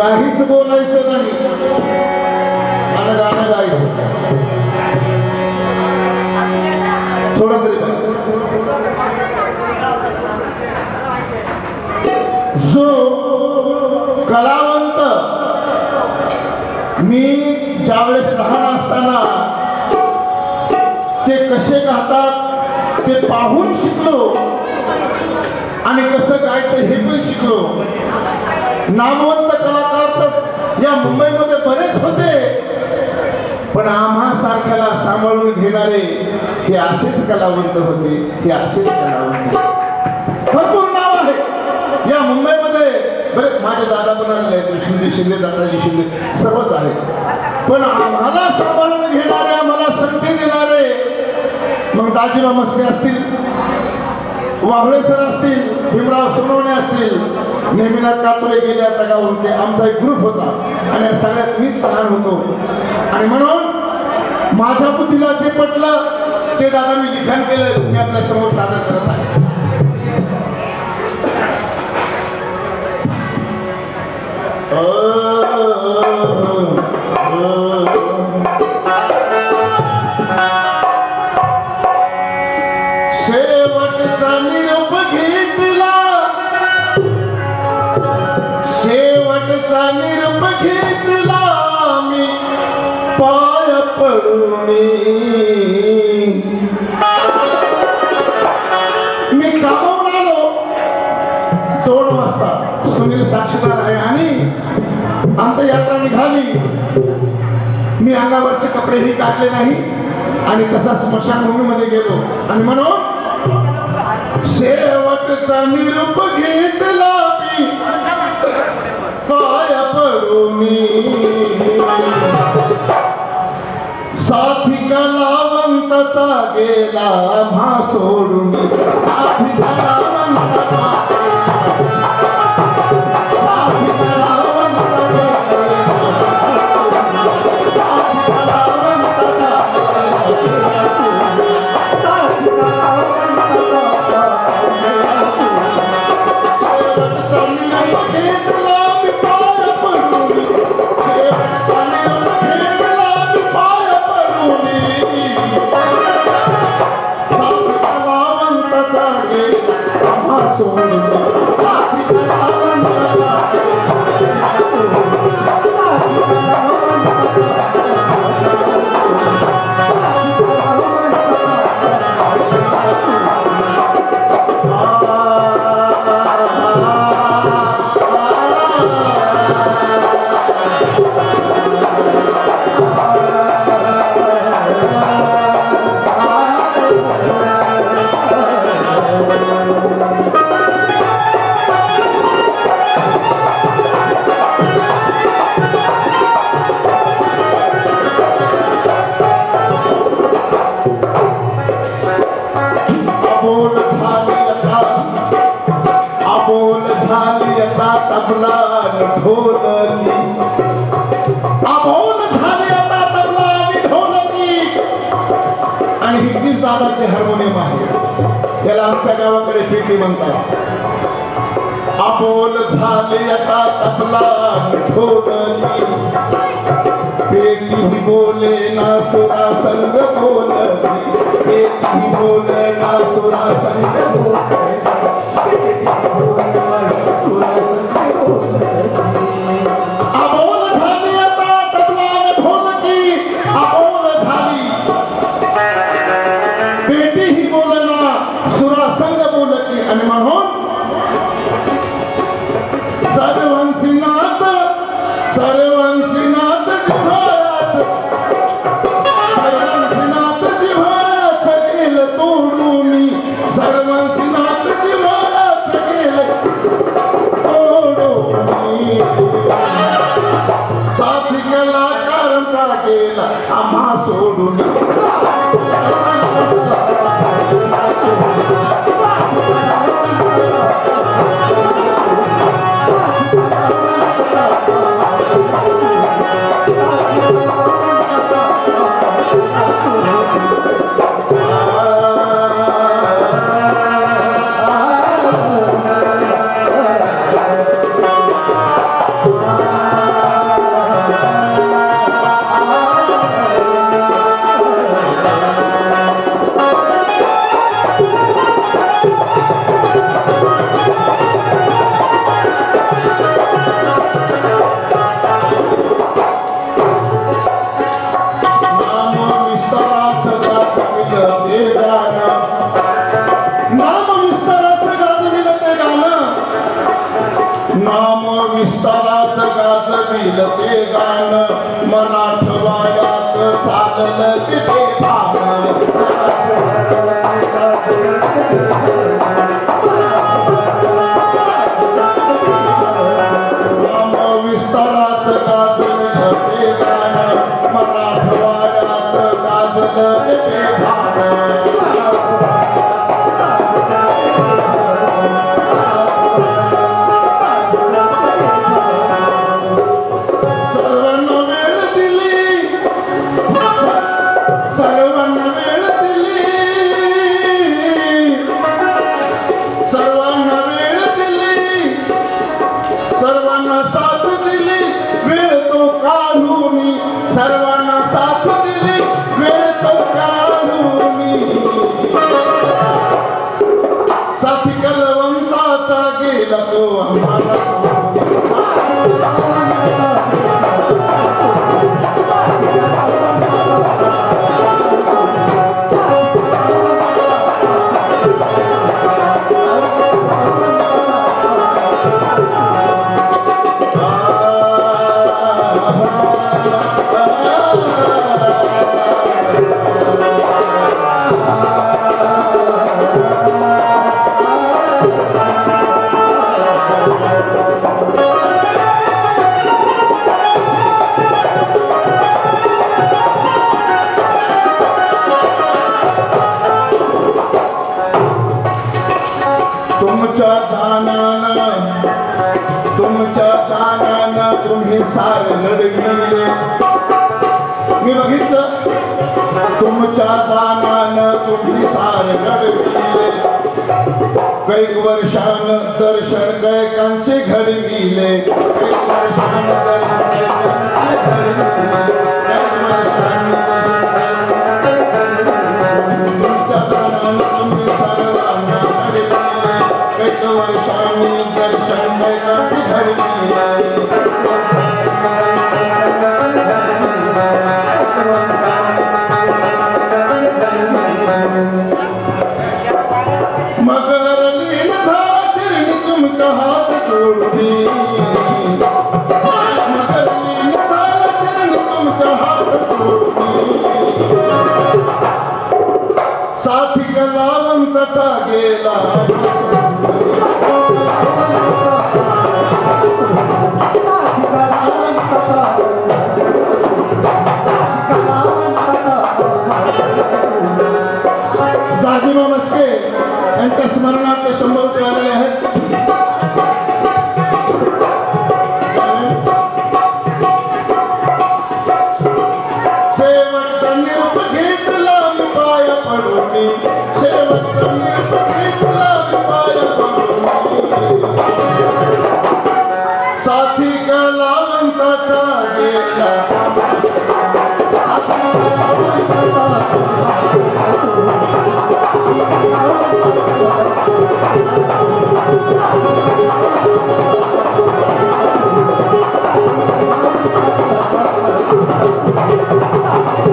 काहीच बोलायचं नाही. मला गाणं गायचं. थोडं तरी जो कलावंत मी ज्यावेळेस लहान असताना ते कसे गातात ते पाहून शिकलो आणि कसं गायचं हे पण शिकलो. नामवंत या मुंबईमध्ये बरेच होते. पण आम्हा सारख्याला सांभाळून घेणारे हे असेच कलावंत होते हे असेच कलावंत भरपूर नाव आहे. या मुंबईमध्ये बरे माझे दादा पण आलेले शिंदे शिंदे दादाजी शिंदे सर्वच आहेत. पण आम्हाला सांभाळून घेणारे आम्हाला संधी देणारे मग दाजीबा मस्के असतील वाहळे सर असतील नेहमीनाथ कातुरे गेले आता गावून ते आमचा एक ग्रुप होता. आणि सगळ्यात मीच लहान होतो. आणि म्हणून माझ्या बुद्धीला जे पटलं ते दादा मी लिखाण केलं. मी आपल्यासमोर सादर करत आहे. Oh पाय पडून मी कामावर आलो. दोन वाजता सुनील साक्षीदार आहे आणि अंतयात्रा निघाली. मी अंगावरचे कपडेही काढले नाही आणि तसा स्मशानभूमीमध्ये गेलो. आणि म्हणून शेवटचा निरूप घेतला मी. पाय पडून. साथी कलावंतचा गेला म्हा सोडून। साथी कलावंतचा तबला आणि ढोलकी अबोल झाले आता तबला आणि ढोलकी आणि ही तीच दादाचे हार्मोनियम आहे. त्याला आमच्या गावाकडे पेटी म्हणतात. अबोल झाले आता तबला ढोलकी पेटी बोले ना सुरा संग बोलती पेटी बोले ना सुरा संग बोलती अबोल झाली आता तबला सर्वांना साथ दिली. वेळ तो तुमच्या दानानं तुमच्या दानानं तुम्ही सार लढविले. मी बघितलं तुमच्या दानानं तुम्ही सार लढविले. कैक वर्षान दर्शन कैकांचे घडविले. वर्षांनी दर्शन मगर लीन धाचरणी तुमचा हात मगर लीन तुमचा हात साथी गेला। स्मरणार्थ शंभर रुपये आलेले आहेत Thank you. Thank you.